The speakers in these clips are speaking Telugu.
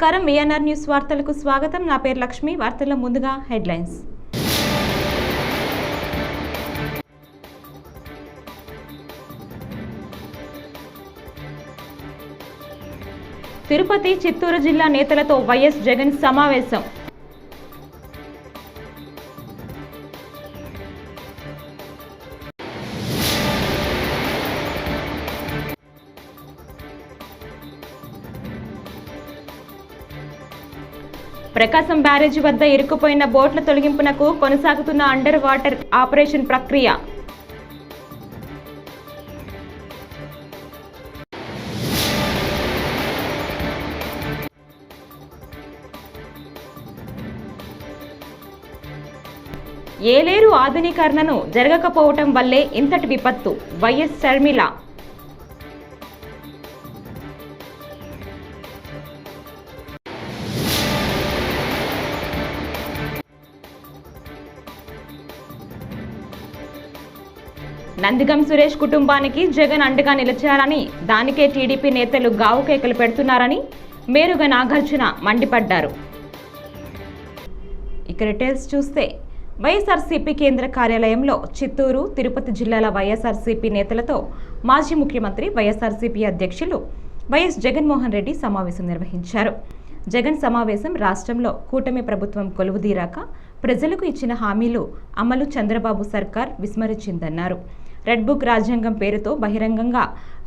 నమస్కారం. ఏఎన్ఆర్ న్యూస్ వార్తలకు స్వాగతం. నా పేరు లక్ష్మి. వార్తల్లో ముందుగా హెడ్లైన్స్. తిరుపతి చిత్తూరు జిల్లా నేతలతో వైఎస్ జగన్ సమావేశం. ప్రకాశం బ్యారేజ్ వద్ద ఇరుక్కుపోయిన బోట్ల తొలగింపునకు కొనసాగుతున్న అండర్ వాటర్ ఆపరేషన్ ప్రక్రియ. ఏలేరు ఆధునీకరణను జరగకపోవటం వల్లే ఇంతటి విపత్తు. వైఎస్ షర్మిల నందిగం సురేష్ కుటుంబానికి జగన్ అండగా నిలిచారని దానికే టీడీపీ నేతలు గావు కేకలు పెడుతున్నారని మేరుగా నాగార్జున మండిపడ్డారు. ఇక డీటెయిల్స్ చూస్తే వైఎస్ఆర్సీపీ కేంద్ర కార్యాలయంలో చిత్తూరు తిరుపతి జిల్లాల వైఎస్ఆర్సీపీ నేతలతో మాజీ ముఖ్యమంత్రి వైఎస్ఆర్సీపీ అధ్యక్షులు వైఎస్ జగన్మోహన్ రెడ్డి సమావేశం నిర్వహించారు. జగన్ సమావేశం రాష్ట్రంలో కూటమి ప్రభుత్వం కొలువుదీరాక ప్రజలకు ఇచ్చిన హామీలు అమలు చంద్రబాబు సర్కార్ విస్మరించిందన్నారు. రెడ్ బుక్ రాజ్యాంగం పేరుతో బహిరంగంగా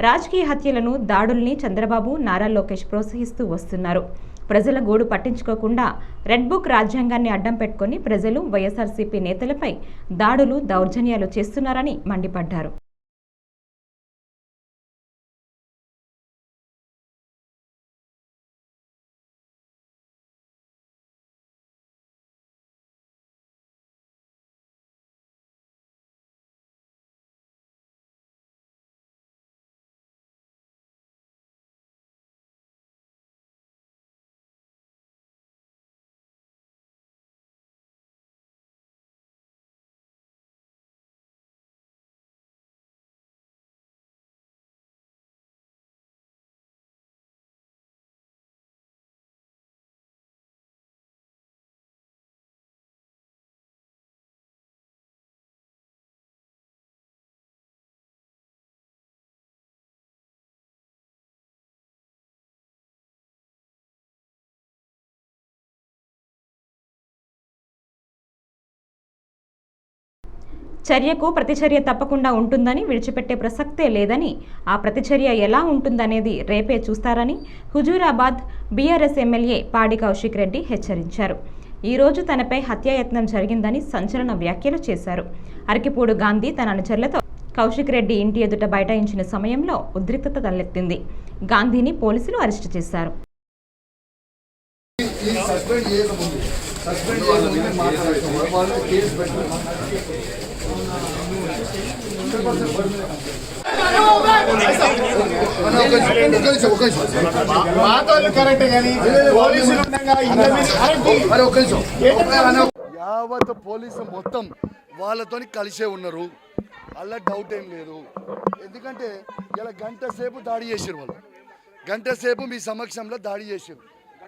రాజకీయ హత్యలను దాడుల్ని చంద్రబాబు నారా లోకేష్ ప్రోత్సహిస్తూ వస్తున్నారు. ప్రజల గోడు పట్టించుకోకుండా రెడ్ బుక్ రాజ్యాంగాన్ని అడ్డం పెట్టుకుని ప్రజలు వైఎస్ఆర్సీపీ నేతలపై దాడులు దౌర్జన్యాలు చేస్తున్నారని మండిపడ్డారు. చర్యకు ప్రతిచర్య తప్పకుండా ఉంటుందని విడిచిపెట్టే ప్రసక్తే లేదని ఆ ప్రతిచర్య ఎలా ఉంటుందనేది రేపే చూస్తారని హుజూరాబాద్ బీఆర్ఎస్ ఎమ్మెల్యే పాడి కౌశిక్ రెడ్డి హెచ్చరించారు. ఈరోజు తనపై హత్యాయత్నం జరిగిందని సంచలన వ్యాఖ్యలు చేశారు. అరకిపూడు గాంధీ తన అనుచరులతో కౌశిక్ రెడ్డి ఇంటి ఎదుట బైఠాయించిన సమయంలో ఉద్రిక్తత తలెత్తింది. గాంధీని పోలీసులు అరెస్టు చేశారు. సస్పెండ్ చేయకముందు. సస్పెండ్ చేయకముందే మాట్లాడతాం వాళ్ళు కేసు పెట్టి మాతోళ్ళు కరెక్ట్ కానీ పోలీసులు ఉండగా ఇళ్ళ మీద కరెక్ట్ మరి ఒక్క నిమిషం యావత్ పోలీసు మొత్తం వాళ్ళతోని కలిసే ఉన్నారు. అలా డౌట్ ఏం లేదు. ఎందుకంటే ఇలా గంట సేపు దాడి చేసారు వాళ్ళు. గంట సేపు మీ సమక్షంలో దాడి చేసారు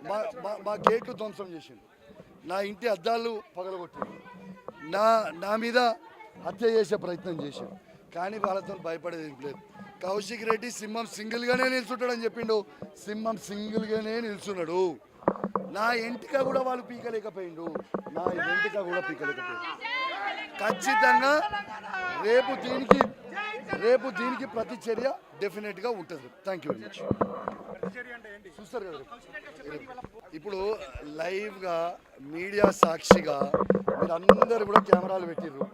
మా మా- మా గేట్లు ధ్వంసం చేసారు నా ఇంటి అద్దాలు పగలగొట్టారు నా నా మీద హత్య చేసే ప్రయత్నం చేశారు కానీ వాళ్ళతో భయపడేది ఏం లేదు. కౌశిక్ రెడ్డి సింహం సింగిల్గానే నిల్చుంటాడని చెప్పిండు. సింహం సింగిల్గానే నిల్చున్నాడు. నా ఎంటిక కూడా వాళ్ళు పీకలేకపోయిండు. నా ఎంటిక కూడా పీకలేకపోయిండు. ఖచ్చితంగా రేపు దీనికి రేపు దీనికి ప్రతి చర్య డెఫినెట్గా ఉంటుంది. థ్యాంక్ యూ వెరీ మచ్ చూస్తారు కదా ఇప్పుడు లైవ్గా మీడియా సాక్షిగా మీరు అందరు కూడా కెమెరాలు పెట్టిర్రు.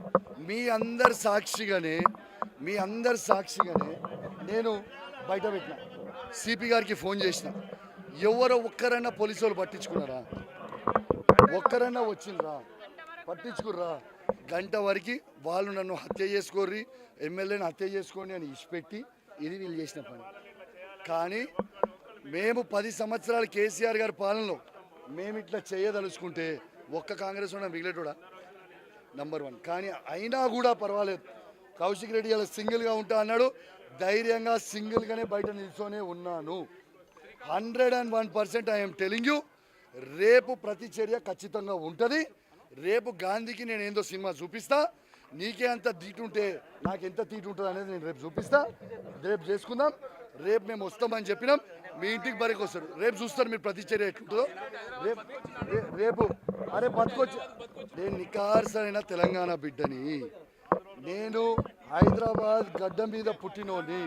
మీ అందరు సాక్షిగానే మీ అందరి సాక్షిగానే నేను బయట పెట్టిన. సిపి గారికి ఫోన్ చేసిన. ఎవరో ఒక్కరైనా పోలీసు వాళ్ళు పట్టించుకున్నారా? ఒక్కరైనా వచ్చిండ్రా? పట్టించుకుర్రా? గంట వరకు వాళ్ళు నన్ను హత్య చేసుకోర్రి ఎమ్మెల్యేని హత్య చేసుకోండి అని ఇచ్చిపెట్టి ఇది వీళ్ళు చేసిన పని. కానీ మేము పది సంవత్సరాలు కేసీఆర్ గారి పాలనలో మేము ఇట్లా చేయదలుచుకుంటే ఒక్క కాంగ్రెస్ ఉన్న మిగిలేటోడా? నంబర్ వన్ కానీ అయినా కూడా పర్వాలేదు. కౌశిక్ రెడ్డి అలా సింగిల్గా ఉంటా అన్నాడు. ధైర్యంగా సింగిల్గానే బయట నిల్చొనే ఉన్నాను. Hundred and one percent I'm telling you రేపు ప్రతి చర్య ఖచ్చితంగా ఉంటుంది. రేపు గాంధీకి నేను ఏందో సినిమా చూపిస్తా. నీకే అంత తీటుంటే నాకు ఎంత తీటు ఉంటుంది అనేది నేను రేపు చూపిస్తా. రేపు చేసుకుందాం. రేపు మేము వస్తామని చెప్పినాం. మీ ఇంటికి బరికి వస్తారు. రేపు చూస్తారు మీరు ప్రతి చర్య ఎట్లుంటుందో. రేపు రేపు అరే బతుకొచ్చి నేను నికార్సైన తెలంగాణ బిడ్డని. నేను హైదరాబాద్ గడ్డ మీద పుట్టినోని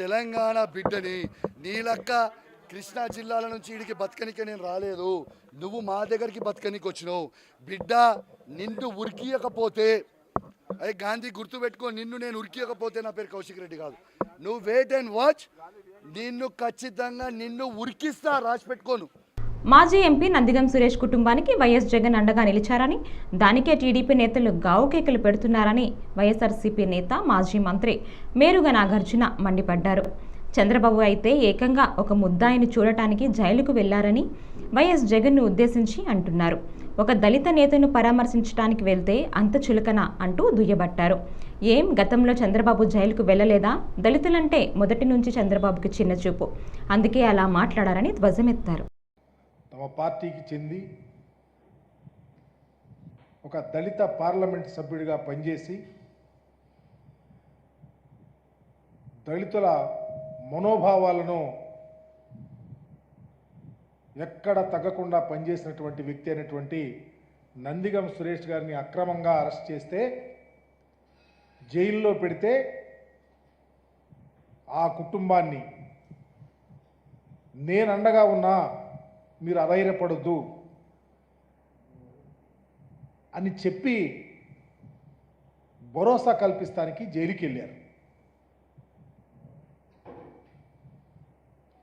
తెలంగాణ బిడ్డని నీలక్క కృష్ణా జిల్లాల నుంచి ఇడికి బతకనికే నేను రాలేదు. నువ్వు మా దగ్గరికి బతకనికి వచ్చినావు. బిడ్డ నిన్ను ఉరికియకపోతే అదే గాంధీ గుర్తుపెట్టుకో నిన్ను నేను ఉరికియకపోతే నా పేరు కౌశిక్ రెడ్డి కాదు. నువ్వు వెయిట్ అండ్ వాచ్ నిన్ను ఖచ్చితంగా నిన్ను ఉరికిస్తా రాసి పెట్టుకోను. మాజీ ఎంపీ నందిగం సురేష్ కుటుంబానికి వైఎస్ జగన్ అండగా నిలిచారని దానికే టీడీపీ నేతలు గావుకేకలు పెడుతున్నారని వైఎస్ఆర్సీపీ నేత మాజీ మంత్రి మేరుగ నాగార్జున మండిపడ్డారు. చంద్రబాబు అయితే ఏకంగా ఒక ముద్దాయిని చూడటానికి జైలుకు వెళ్ళారని వైఎస్ జగన్ను ఉద్దేశించి అంటున్నారు. ఒక దళిత నేతను పరామర్శించడానికి వెళ్తే అంత చులకన అంటూ దుయ్యబట్టారు. ఏం గతంలో చంద్రబాబు జైలుకు వెళ్ళలేదా? దళితులంటే మొదటి నుంచి చంద్రబాబుకి చిన్న చూపు. అందుకే అలా మాట్లాడారని ధ్వజమెత్తారు. తమ పార్టీకి చెంది ఒక దళిత పార్లమెంట్ సభ్యుడిగా పనిచేసి దళితుల మనోభావాలను ఎక్కడ తగ్గకుండా పనిచేసినటువంటి వ్యక్తి అయినటువంటి నందిగం సురేష్ గారిని అక్రమంగా అరెస్ట్ చేస్తే జైల్లో పెడితే ఆ కుటుంబాన్ని నేను అండగా ఉన్నా మీరు అధైర్యపడద్దు అని చెప్పి భరోసా కల్పిస్తానికి జైలుకి వెళ్ళారు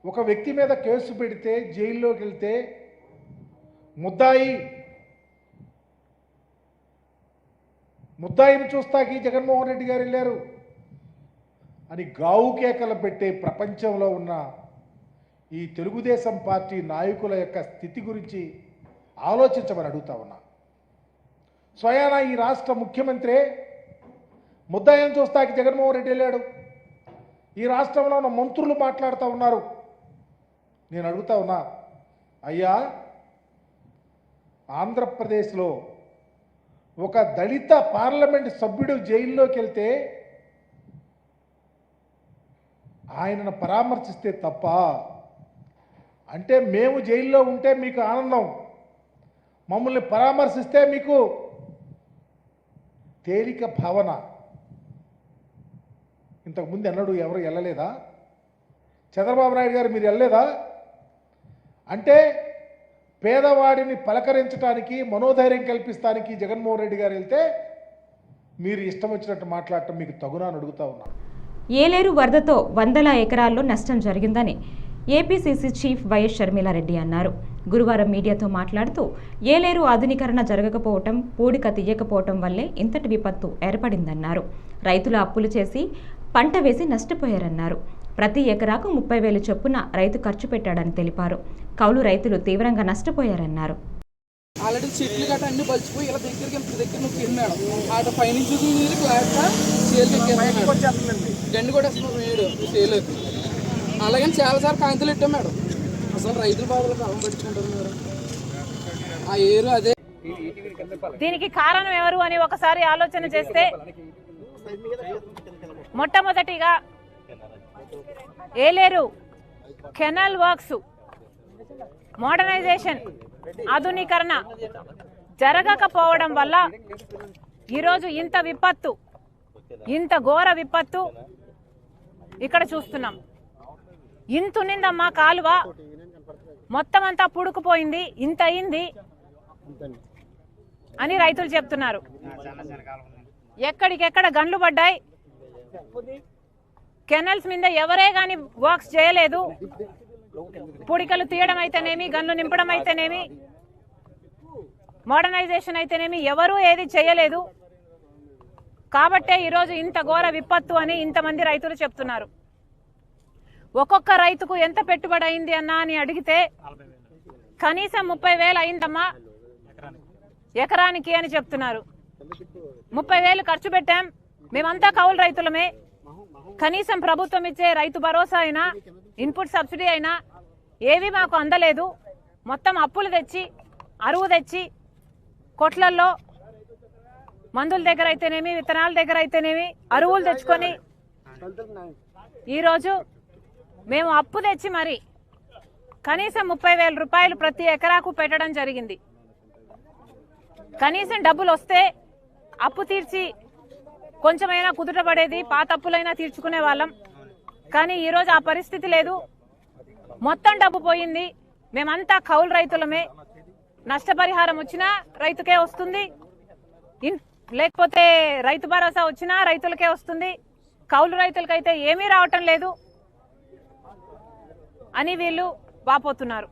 ఒక వ్యక్తి మీద కేసు పెడితే జైల్లోకి వెళ్తే ముద్దాయి ముద్దాయిని చూస్తాకి జగన్మోహన్ రెడ్డి గారు వెళ్ళారు. అని గావు కేకలు పెట్టే ప్రపంచంలో ఉన్న ఈ తెలుగుదేశం పార్టీ నాయకుల యొక్క స్థితి గురించి ఆలోచించమని అడుగుతా ఉన్నా. స్వయాన ఈ రాష్ట్ర ముఖ్యమంత్రి ముద్దాయం చూస్తాకి జగన్మోహన్ రెడ్డి వెళ్ళాడు. ఈ రాష్ట్రంలో ఉన్న మంత్రులు మాట్లాడుతూ ఉన్నారు. నేను అడుగుతా ఉన్నా అయ్యా ఆంధ్రప్రదేశ్లో ఒక దళిత పార్లమెంట్ సభ్యుడు జైల్లోకి వెళ్తే ఆయనను పరామర్శిస్తే తప్ప అంటే మేము జైల్లో ఉంటే మీకు ఆనందం. మమ్మల్ని పరామర్శిస్తే మీకు తేలిక భావన. ఇంతకుముందు ఎన్నడూ ఎవరు వెళ్ళలేదా చంద్రబాబు నాయుడు గారు మీరు వెళ్ళలేదా అంటే పేదవాడిని పలకరించడానికి మనోధైర్యం కల్పిస్తానికి జగన్మోహన్ రెడ్డి గారు వెళ్తే మీరు ఇష్టం వచ్చినట్టు మాట్లాడటం మీకు తగునా అని అడుగుతా ఉన్నాను ఏలేరు వరదతో వందల ఎకరాల్లో నష్టం జరిగిందని ఏపీసీసీ చీఫ్ వైఎస్ షర్మిలారెడ్డి అన్నారు. గురువారం మీడియాతో మాట్లాడుతూ ఏలేరు ఆధునీకరణ జరగకపోవటం పూడిక తీయకపోవటం వల్లే ఇంతటి విపత్తు ఏర్పడిందన్నారు. రైతులు అప్పులు చేసి పంట వేసి నష్టపోయారన్నారు. ప్రతి ఎకరాకు ముప్పై వేలు చొప్పున రైతు ఖర్చు పెట్టాడని తెలిపారు. కౌలు రైతులు తీవ్రంగా నష్టపోయారన్నారు. ఆల్రెడీ చెట్లు గట్ట అన్ని బలిచిపోయి ఇలా దగ్గరికి ఇంత దగ్గర నొక్కింది మేడం. ఆట పైనుంచి చూసి సేల్ గండి కూడా వేడు సేల్కి అలాగని చాలాసార్లు కాంతులు ఇట్టాం మేడం. అసలు రైతుల బాధలు కాలం పట్టుకుంటారు మేడం. ఆ ఏరు అదే. దీనికి కారణం ఎవరు అని ఒకసారి ఆలోచన చేస్తే మొట్టమొదటిగా ఏలేరు కెనల్ వర్క్స్ మోడర్నైజేషన్ ఆధునీకరణ జరగకపోవడం వల్ల ఈరోజు ఇంత విపత్తు ఇంత ఘోర విపత్తు ఇక్కడ చూస్తున్నాం. ఇంత ఉన్నిందమ్మా కాలువ? మొత్తం అంతా పుడుకుపోయింది. ఇంత అయింది అని రైతులు చెప్తున్నారు. ఎక్కడికెక్కడ గండ్లు పడ్డాయి. కెనల్స్ మీద ఎవరే గాని వర్క్స్ చేయలేదు. పుడికలు తీయడం అయితేనేమి గన్లు నింపడం అయితేనేమి మోడర్నైజేషన్ అయితేనేమి ఎవరూ ఏది చేయలేదు. కాబట్టే ఈరోజు ఇంత ఘోర విపత్తు అని ఇంతమంది రైతులు చెప్తున్నారు. ఒక్కొక్క రైతుకు ఎంత పెట్టుబడి అయింది అన్నా అని అడిగితే కనీసం ముప్పై వేలు అయిందమ్మా. ఎకరానికి. అని చెప్తున్నారు. ముప్పై వేలు ఖర్చు పెట్టాం. మేమంతా కౌలు రైతులమే. కనీసం ప్రభుత్వం ఇచ్చే రైతు భరోసా అయినా ఇన్పుట్ సబ్సిడీ అయినా ఏవి మాకు అందలేదు. మొత్తం అప్పులు తెచ్చి అరువు తెచ్చి కొట్లల్లో మందుల దగ్గర అయితేనేమి విత్తనాల దగ్గర అయితేనేమి అరువులు తెచ్చుకొని ఈరోజు మేము అప్పు తెచ్చి మరి కనీసం ముప్పై వేల రూపాయలు ప్రతి ఎకరాకు పెట్టడం జరిగింది. కనీసం డబ్బులు వస్తే అప్పు తీర్చి కొంచెమైనా కుదుటపడేది పాత అప్పులైనా తీర్చుకునే వాళ్ళం. కానీ ఈరోజు ఆ పరిస్థితి లేదు. మొత్తం డబ్బు పోయింది. మేమంతా కౌలు రైతులమే. నష్టపరిహారం వచ్చినా రైతుకే వస్తుంది. లేకపోతే రైతు భరోసా వచ్చినా రైతులకే వస్తుంది. కౌలు రైతులకైతే ఏమీ రావటం లేదు. అని వీళ్ళు వాపోతున్నారు.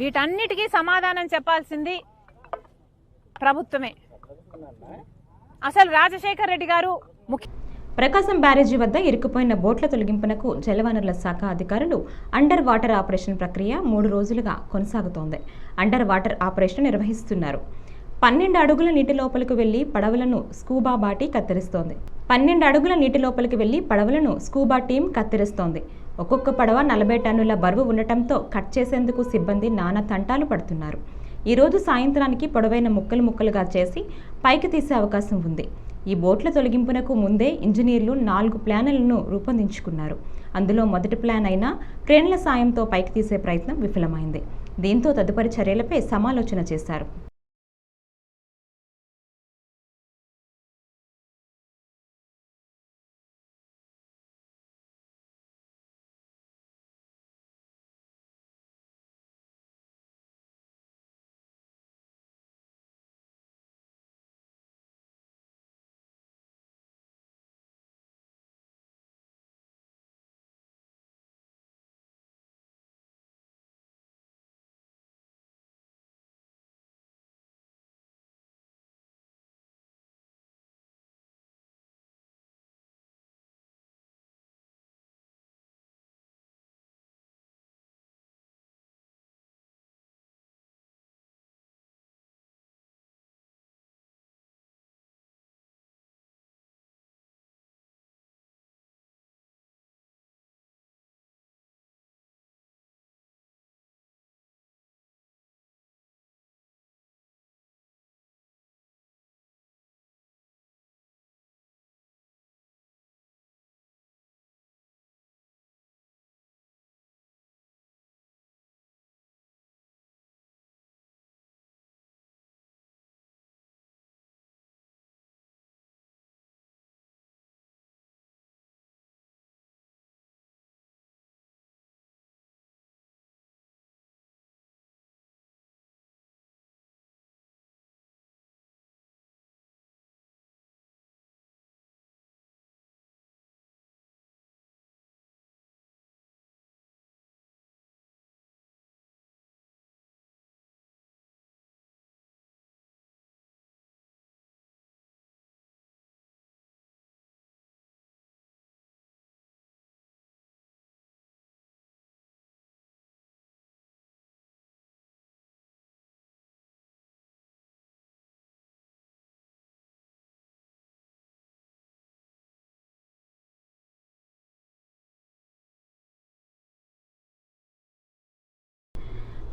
వీటన్నిటికీ సమాధానం చెప్పాల్సింది ప్రభుత్వమే. అసలు రాజశేఖర్ రెడ్డి గారు ముఖ్య ప్రకాశం బ్యారేజీ వద్ద ఇరుక్కుపోయిన బోట్ల తొలగింపునకు జలవనరుల శాఖ అధికారులు అండర్ వాటర్ ఆపరేషన్ ప్రక్రియ మూడు రోజులుగా కొనసాగుతోంది. అండర్ వాటర్ ఆపరేషన్ నిర్వహిస్తున్నారు. పన్నెండు అడుగుల నీటి లోపలికి వెళ్ళి పడవలను స్కూబా బాటి కత్తిరిస్తోంది. పన్నెండు అడుగుల నీటి లోపలికి వెళ్ళి పడవలను స్కూబా టీం కత్తిరిస్తోంది. ఒక్కొక్క పడవ నలభై టన్నుల బరువు ఉండటంతో కట్ చేసేందుకు సిబ్బంది నానా తంటాలు పడుతున్నారు. ఈరోజు సాయంత్రానికి పొడవైన ముక్కలు ముక్కలుగా చేసి పైకి తీసే అవకాశం ఉంది. ఈ బోట్ల తొలగింపునకు ముందే ఇంజనీర్లు నాలుగు ప్లాన్లను రూపొందించుకున్నారు. అందులో మొదటి ప్లాన్ అయిన క్రేన్ల సాయంతో పైకి తీసే ప్రయత్నం విఫలమైంది. దీంతో తదుపరి చర్యలపై సమాలోచన చేశారు.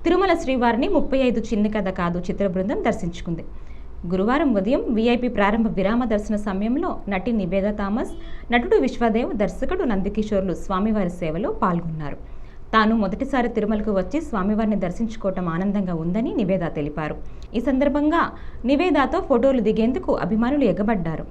తిరుమల శ్రీవారిని ముప్పై ఐదు చిన్న కథ కాదు చిత్ర బృందం దర్శించుకుంది. గురువారం ఉదయం వీఐపీ ప్రారంభ విరామ దర్శన సమయంలో నటి నివేద థామస్ నటుడు విశ్వదేవ్ దర్శకుడు నందికిషోర్లు స్వామివారి సేవలో పాల్గొన్నారు. తాను మొదటిసారి తిరుమలకు వచ్చి స్వామివారిని దర్శించుకోవటం ఆనందంగా ఉందని నివేద తెలిపారు. ఈ సందర్భంగా నివేదాతో ఫోటోలు దిగేందుకు అభిమానులు ఎగబడ్డారు.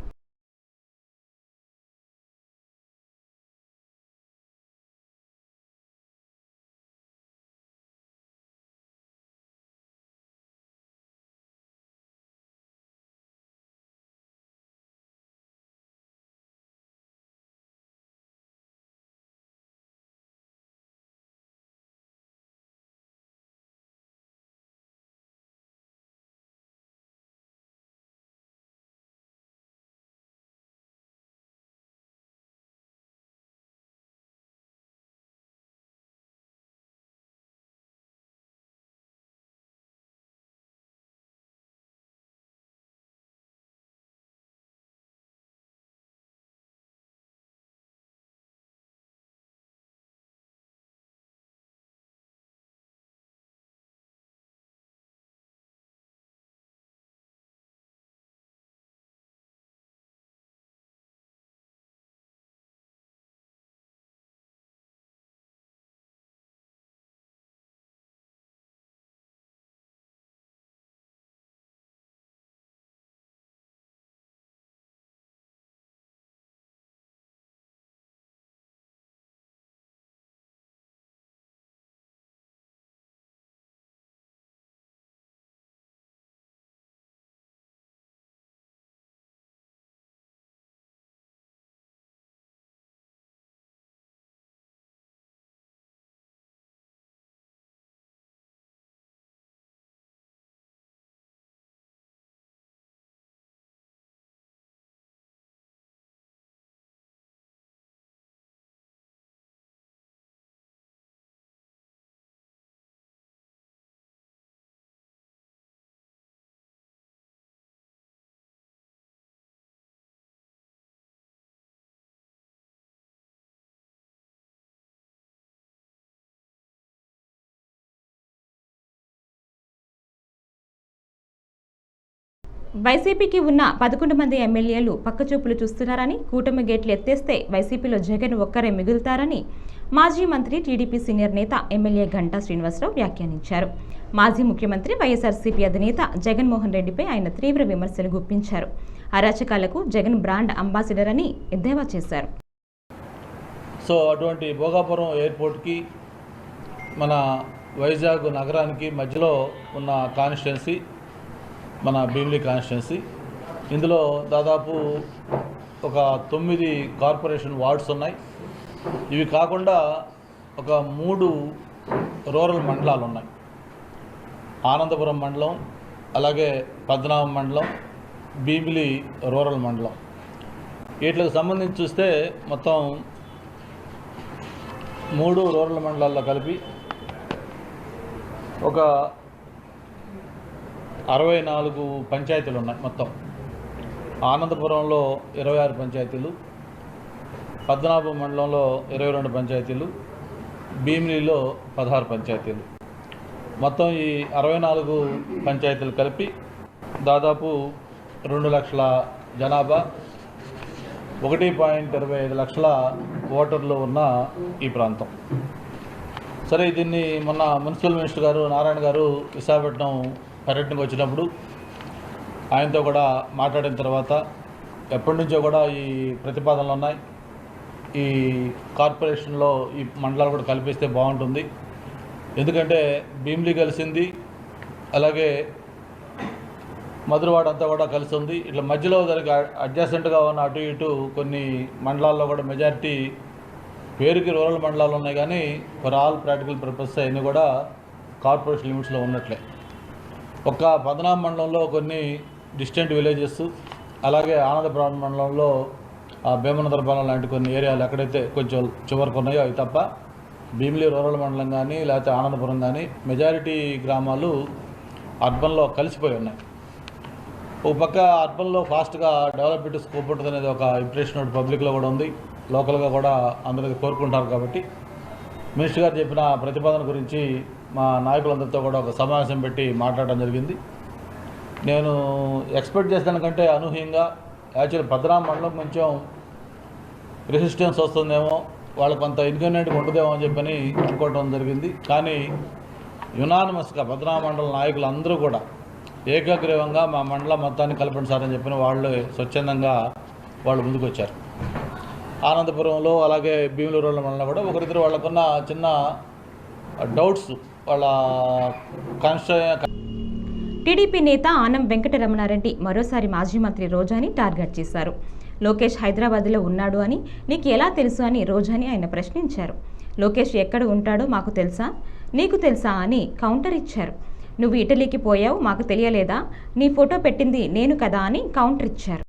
వైసీపీకి ఉన్న పదకొండు మంది ఎమ్మెల్యేలు పక్కచూపులు చూస్తున్నారని కూటమి గేట్లు ఎత్తేస్తే వైసీపీలో జగన్ ఒక్కరే మిగులుతారని మాజీ మంత్రి టీడీపీ సీనియర్ నేత ఎమ్మెల్యే గంటా శ్రీనివాసరావు వ్యాఖ్యానించారు. మాజీ ముఖ్యమంత్రి వైఎస్ఆర్సీపీ అధినేత జగన్మోహన్ రెడ్డిపై ఆయన తీవ్ర విమర్శలు గుప్పించారు. అరాచకాలకు జగన్ బ్రాండ్ అంబాసిడర్ అని ఎద్దేవా చేశారు. సో అటువంటి భోగాపురం ఎయిర్పోర్ట్కి మన వైజాగ్ నగరానికి మధ్యలో ఉన్న కాన్స్టిట్యున్సీ మన భీమిలీ కాన్స్టిట్యున్సీ. ఇందులో దాదాపు ఒక తొమ్మిది కార్పొరేషన్ వార్డ్స్ ఉన్నాయి. ఇవి కాకుండా ఒక మూడు రూరల్ మండలాలు ఉన్నాయి. ఆనందపురం మండలం అలాగే పద్మనాభం మండలం భీమిలి రూరల్ మండలం. వీటికి సంబంధించి చూస్తే మొత్తం మూడు రూరల్ మండలాల్లో కలిపి ఒక అరవై నాలుగు పంచాయతీలు ఉన్నాయి మొత్తం. ఆనందపురంలో ఇరవై ఆరు పంచాయతీలు పద్మనాభం మండలంలో ఇరవై రెండు పంచాయతీలు భీమిలిలో పదహారు పంచాయతీలు. మొత్తం ఈ అరవై నాలుగు పంచాయతీలు కలిపి దాదాపు రెండు లక్షల జనాభా ఒకటి పాయింట్ ఇరవై ఐదు లక్షల ఓటర్లు ఉన్న ఈ ప్రాంతం. సరే దీన్ని మొన్న మున్సిపల్ మినిస్టర్ గారు నారాయణ గారు విశాఖపట్నం పర్యటనకు వచ్చినప్పుడు ఆయనతో కూడా మాట్లాడిన తర్వాత ఎప్పటి నుంచో కూడా ఈ ప్రతిపాదనలు ఉన్నాయి. ఈ కార్పొరేషన్లో ఈ మండలాలు కూడా కల్పిస్తే బాగుంటుంది. ఎందుకంటే భీమిలి కలిసింది అలాగే మధురవాడ అంతా కూడా కలిసి ఉంది. ఇట్లా మధ్యలో దానికి అడ్జసెంట్గా ఉన్న అటు ఇటు కొన్ని మండలాల్లో కూడా మెజారిటీ పేరుకి రూరల్ మండలాలు ఉన్నాయి కానీ ఫర్ ఆల్ ప్రాక్టికల్ పర్పస్ అన్నీ కూడా కార్పొరేషన్ లిమిట్స్లో ఉన్నట్లే. ఒక పద్మనాభ మండలంలో కొన్ని డిస్టెంట్ విలేజెస్ అలాగే ఆనందపురం మండలంలో ఆ భీమనదరపాలెం లాంటి కొన్ని ఏరియాలు ఎక్కడైతే కొంచెం చివరికి ఉన్నాయో అవి తప్ప భీమిలి రూరల్ మండలం కానీ లేకపోతే ఆనందపురం కానీ మెజారిటీ గ్రామాలు అర్బన్లో కలిసిపోయి ఉన్నాయి. ఒక పక్క అర్బన్లో ఫాస్ట్గా డెవలప్మెంట్ స్కోప్ ఉంటుంది అనేది ఒక ఇంప్రెషన్ పబ్లిక్లో కూడా ఉంది. లోకల్గా కూడా అందరూ కోరుకుంటారు కాబట్టి మినిస్టర్ గారు చెప్పిన ప్రతిపాదన గురించి మా నాయకులందరితో కూడా ఒక సమావేశం పెట్టి మాట్లాడడం జరిగింది. నేను ఎక్స్పెక్ట్ చేసినకంటే అనూహ్యంగా యాక్చువల్లీ భద్రాం మండలం కొంచెం రెసిస్టెన్స్ వస్తుందేమో వాళ్ళకి కొంత ఇన్కన్వీనియంట్గా ఉండదేమో అని చెప్పని అనుకోవడం జరిగింది. కానీ యునానిమస్గా భద్రాం మండల నాయకులు అందరూ కూడా ఏకగ్రీవంగా మా మండలం మొత్తాన్ని కలపండి సార్ అని చెప్పిన వాళ్ళు స్వచ్ఛందంగా వాళ్ళు ముందుకొచ్చారు. ఆనందపురంలో అలాగే భీముల మండలం కూడా ఒకరిద్దరు వాళ్ళకున్న చిన్న డౌట్స్ వాళ్ళ టీడీపీ నేత ఆనం వెంకటరమణారెడ్డి మరోసారి మాజీ మంత్రి రోజాని టార్గెట్ చేశారు. లోకేష్ హైదరాబాద్లో ఉన్నాడు అని నీకు ఎలా తెలుసు అని రోజాని ఆయన ప్రశ్నించారు. లోకేష్ ఎక్కడ ఉంటాడో మాకు తెలుసా? నీకు తెలుసా అని కౌంటర్ ఇచ్చారు. నువ్వు ఇటలీకి పోయావు మాకు తెలియలేదా? నీ ఫోటో పెట్టింది నేను కదా అని కౌంటర్ ఇచ్చారు.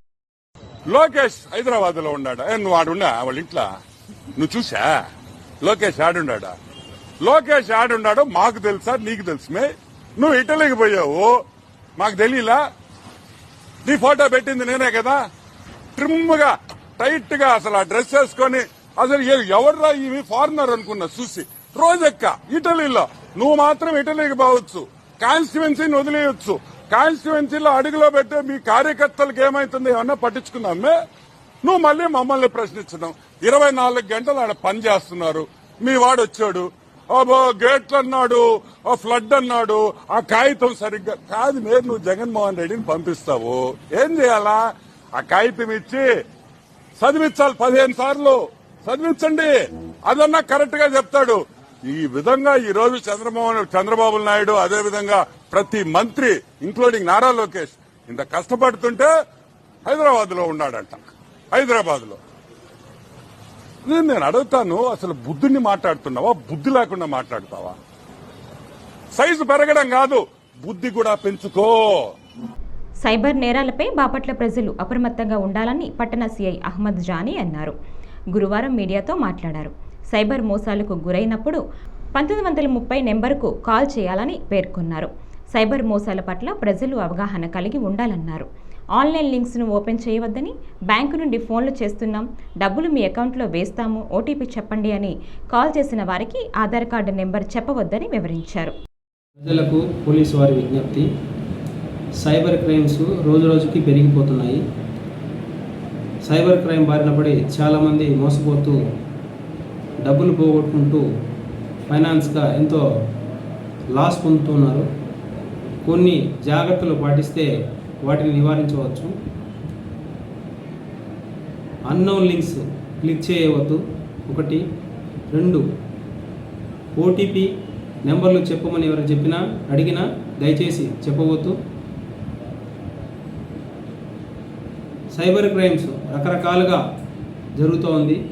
లోకేష్ హైదరాబాద్లో ఉన్నాడా నువ్వు ఆడున్నా వాళ్ళ ఇంట్లో? నువ్వు చూసా లోకేష్ ఆడున్నాడా లోకేష్ ఆడున్నాడో మాకు తెలుసా నీకు తెలుసుమే నువ్వు ఇటలీకి పోయావు మాకు తెలియలా నీ ఫోటో పెట్టింది నేనే కదా? ట్రిమ్గా టైట్గా అసలు ఆ డ్రెస్ వేసుకొని అసలు ఎవడరా ఇవి ఫారినర్ అనుకున్నా చూసి రోజెక్క ఇటలీలో. నువ్వు మాత్రం ఇటలీకి పోవచ్చు. కాన్స్టిట్యువెన్సీని వదిలేయొచ్చు. కాన్స్టిట్యువెన్సీలో అడుగులో పెట్టే మీ కార్యకర్తలకు ఏమైతుంది ఏమన్నా పట్టించుకున్నామే నువ్వు మళ్ళీ మమ్మల్ని ప్రశ్నించడం ఇరవై నాలుగు గంటలు ఆడ పని చేస్తున్నారు. మీ వాడు వచ్చాడు. గేట్లు అన్నాడు ఓ ఫ్లడ్ అన్నాడు ఆ కాగితం సరిగ్గా కాదు మీరు నువ్వు జగన్మోహన్ రెడ్డిని పంపిస్తావు. ఏం చేయాలా? ఆ కాగితం ఇచ్చి చదివించాలి పదిహేను సార్లు. చదివించండి. అదన్నా కరెక్ట్గా చెప్తాడు. ఈ విధంగా ఈ రోజు చంద్రబాబు చంద్రబాబు నాయుడు అదే విధంగా ప్రతి మంత్రి ఇంక్లూడింగ్ నారా లోకేష్ ఇంత కష్టపడుతుంటే హైదరాబాద్లో ఉన్నాడంట. హైదరాబాద్లో నేను నేను అడుగుతాను అసలు బుద్ధుని మాట్లాడుతున్నావా? బుద్ధి లేకుండా మాట్లాడతావా? సైజు పెరగడం కాదు బుద్ధి కూడా పెంచుకో. సైబర్ నేరాలపై బాపట్ల ప్రజలు అప్రమత్తంగా ఉండాలని పట్టణ సీఐ అహ్మద్ జానీ అన్నారు. గురువారం మీడియాతో మాట్లాడారు. సైబర్ మోసాలకు గురైనప్పుడు పంతొమ్మిది వందల ముప్పై నెంబర్కు కాల్ చేయాలని పేర్కొన్నారు. సైబర్ మోసాల పట్ల ప్రజలు అవగాహన కలిగి ఉండాలన్నారు. ఆన్లైన్ లింక్స్ను ఓపెన్ చేయవద్దని బ్యాంకు నుండి ఫోన్లు చేస్తున్నాం. డబ్బులు మీ అకౌంట్లో వేస్తాము. ఓటీపీ చెప్పండి అని కాల్ చేసిన వారికి ఆధార్ కార్డు నెంబర్ చెప్పవద్దని వివరించారు. ప్రజలకు పోలీసు వారి విజ్ఞప్తి. సైబర్ క్రైమ్స్ రోజు రోజుకి పెరిగిపోతున్నాయి. సైబర్ క్రైమ్ బారిన పడి చాలామంది మోసపోతూ డబ్బులు పోగొట్టుకుంటూ ఫైనాన్స్గా ఎంతో లాస్ పొందుతున్నారు. కొన్ని జాగ్రత్తలు పాటిస్తే వాటిని నివారించవచ్చు. అన్నోన్ లింక్స్ క్లిక్ చేయవద్దు. ఒకటి. రెండు. ఓటీపీ నెంబర్లు చెప్పమని ఎవరు చెప్పినా అడిగినా దయచేసి చెప్పవద్దు. సైబర్ క్రైమ్స్ రకరకాలుగా జరుగుతోంది.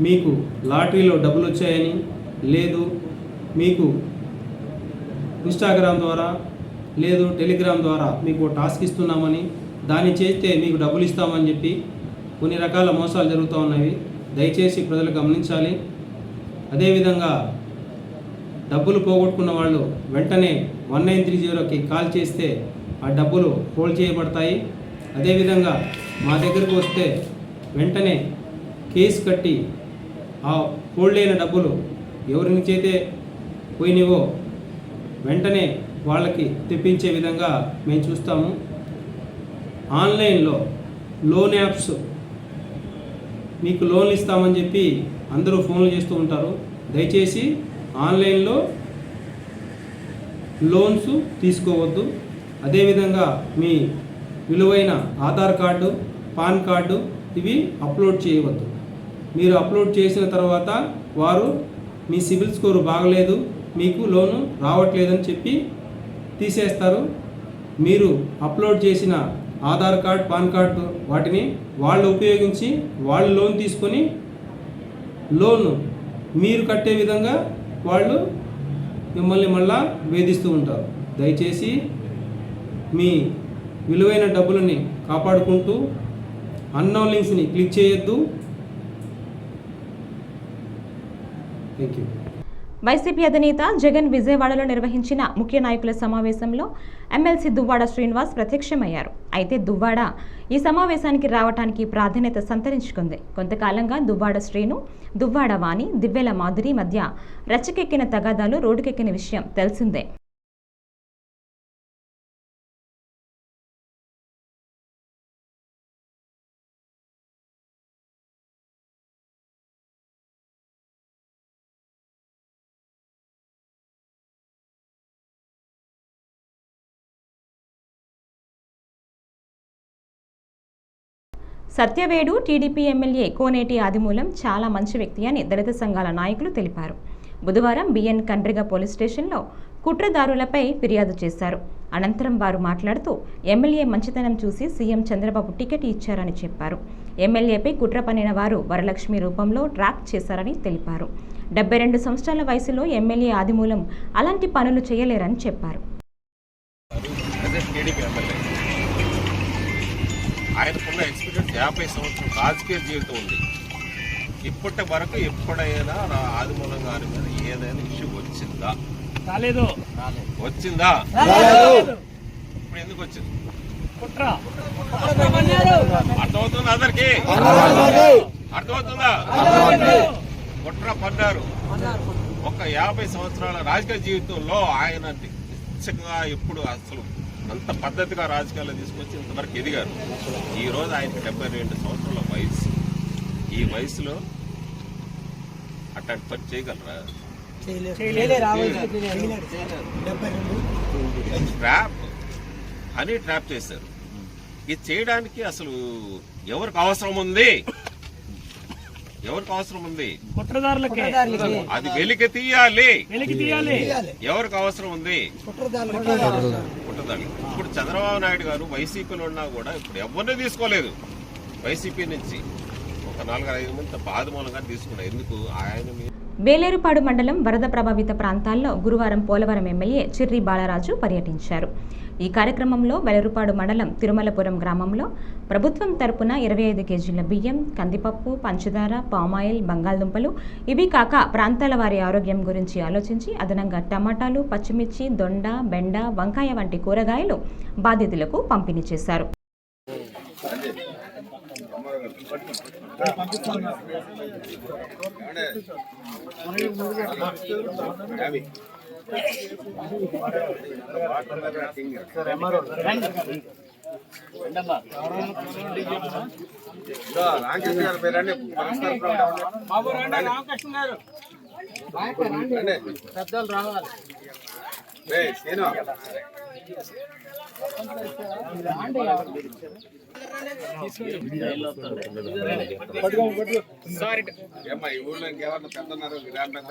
మీకు లాటరీలో డబ్బులు వచ్చాయని లేదు. మీకు ఇన్స్టాగ్రామ్ ద్వారా లేదు టెలిగ్రామ్ ద్వారా మీకు టాస్క్ ఇస్తున్నామని దాన్ని చేస్తే మీకు డబ్బులు ఇస్తామని చెప్పి కొన్ని రకాల మోసాలు జరుగుతూ ఉన్నవి దయచేసి ప్రజలు గమనించాలి. అదేవిధంగా డబ్బులు పోగొట్టుకున్న వాళ్ళు వెంటనే వన్ నైన్ త్రీ జీరోకి కాల్ చేస్తే ఆ డబ్బులు హోల్డ్ చేయబడతాయి. అదేవిధంగా మా దగ్గరకు వస్తే వెంటనే కేసు కట్టి ఆ హోల్డ్ అయిన డబ్బులు ఎవరి నుంచి అయితే పోయినవో వెంటనే వాళ్ళకి తెప్పించే విధంగా మేము చూస్తాము. ఆన్లైన్లో లోన్ యాప్స్ మీకు లోన్లు ఇస్తామని చెప్పి అందరూ ఫోన్లు చేస్తూ ఉంటారు. దయచేసి ఆన్లైన్లో లోన్స్ తీసుకోవద్దు. అదేవిధంగా మీ విలువైన ఆధార్ కార్డు పాన్ కార్డు ఇవి అప్లోడ్ చేయవద్దు. మీరు అప్లోడ్ చేసిన తర్వాత వారు మీ సిబిల్ స్కోరు బాగలేదు మీకు లోను రావట్లేదని చెప్పి తీసేస్తారు. మీరు అప్లోడ్ చేసిన ఆధార్ కార్డ్ పాన్ కార్డు వాటిని వాళ్ళు ఉపయోగించి వాళ్ళు లోన్ తీసుకొని లోన్ మీరు కట్టే విధంగా వాళ్ళు మిమ్మల్ని మళ్ళా వేధిస్తూ ఉంటారు. దయచేసి మీ విలువైన డబ్బులని కాపాడుకుంటూ అన్నోన్ లింక్స్ని క్లిక్ చేయొద్దు. Thank you. వైసీపీ అధినేత జగన్ విజయవాడలో నిర్వహించిన ముఖ్య నాయకుల సమావేశంలో ఎమ్మెల్సీ దువ్వాడ శ్రీనివాస్ ప్రత్యక్షమయ్యారు. అయితే దువ్వాడ ఈ సమావేశానికి రావడానికి ప్రాధాన్యత సంతరించుకుంది. కొంతకాలంగా దువ్వాడ శ్రీను దువ్వాడ వాణి దివ్వెల మాధురి మధ్య రచ్చకెక్కిన తగాదాలు రోడ్డుకెక్కిన విషయం తెలిసిందే. సత్యవేడు టీడీపీ ఎమ్మెల్యే కోనేటి ఆదిమూలం చాలా మంచి వ్యక్తి అని దళిత సంఘాల నాయకులు తెలిపారు. బుధవారం బిఎన్ కండ్రిగ పోలీస్ స్టేషన్లో కుట్రదారులపై ఫిర్యాదు చేశారు. అనంతరం వారు మాట్లాడుతూ ఎమ్మెల్యే మంచితనం చూసి సీఎం చంద్రబాబు టికెట్ ఇచ్చారని చెప్పారు. ఎమ్మెల్యేపై కుట్ర పనిన వారు వరలక్ష్మి రూపంలో ట్రాక్ చేశారని తెలిపారు. డెబ్బై రెండు సంవత్సరాల వయసులో ఎమ్మెల్యే ఆదిమూలం అలాంటి పనులు చేయలేరని చెప్పారు. ఆయనకున్న ఎక్స్పీరియన్స్ యాభై సంవత్సరం రాజకీయ జీవితం ఉంది. ఇప్పటి వరకు ఎప్పుడైనా నా ఆదిమూలం గారి మీద ఏదైనా ఇష్యూ వచ్చిందా? రాలేదు. వచ్చిందా? ఇప్పుడు ఎందుకు వచ్చింది? అర్థమవుతుందా అందరికి? అర్థమవుతుందా. కుట్ర పడ్డారు. ఒక యాభై సంవత్సరాల రాజకీయ జీవితంలో ఆయన నిశ్చయంగా ఎప్పుడు అసలు అంత పద్ధతిగా రాజకీయాల్లో తీసుకొచ్చి ఇంతవరకు ఎదిగారు. ఈ రోజు ఆయనకి డెబ్బై రెండు సంవత్సరాల వయసు. ఈ వయసులో అట్లాంటి పని చేయగలరా? ట్రాప్ హనీ ట్రాప్ చేశారు. ఇది చేయడానికి అసలు ఎవరికి అవసరం ఉంది? ఎవరికి అవసరం ఉంది? అది వెలికి తీయాలి. ఎవరికి అవసరం ఉంది? కుట్రదారులు ఇప్పుడు చంద్రబాబు నాయుడు గారు వైసీపీలో ఉన్నా కూడా ఇప్పుడు ఎవరిని తీసుకోలేదు? వైసీపీ నుంచి. ఒక నాలుగు ఐదు మంది ఆదిమూలంగా తీసుకున్నారు. ఎందుకు? ఆయన మీద వేలేరుపాడు మండలం వరద ప్రభావిత ప్రాంతాల్లో గురువారం పోలవరం ఎమ్మెల్యే చిర్రి బాలరాజు పర్యటించారు. ఈ కార్యక్రమంలో వెలరుపాడు మండలం తిరుమలపురం గ్రామంలో ప్రభుత్వం తరపున ఇరవై ఐదు కేజీల బియ్యం కందిపప్పు పంచదార పామాయిల్ బంగాళదుంపలు ఇవి కాక ప్రాంతాల వారి ఆరోగ్యం గురించి ఆలోచించి అదనంగా టమాటాలు పచ్చిమిర్చి దొండ బెండ వంకాయ వంటి కూరగాయలు బాధితులకు పంపిణీ చేశారు. ఏమ్మా ఈ ఊళ్ళో ఇంకెవరన్నా పెద్దన్నారు గ్రామ పెద్ద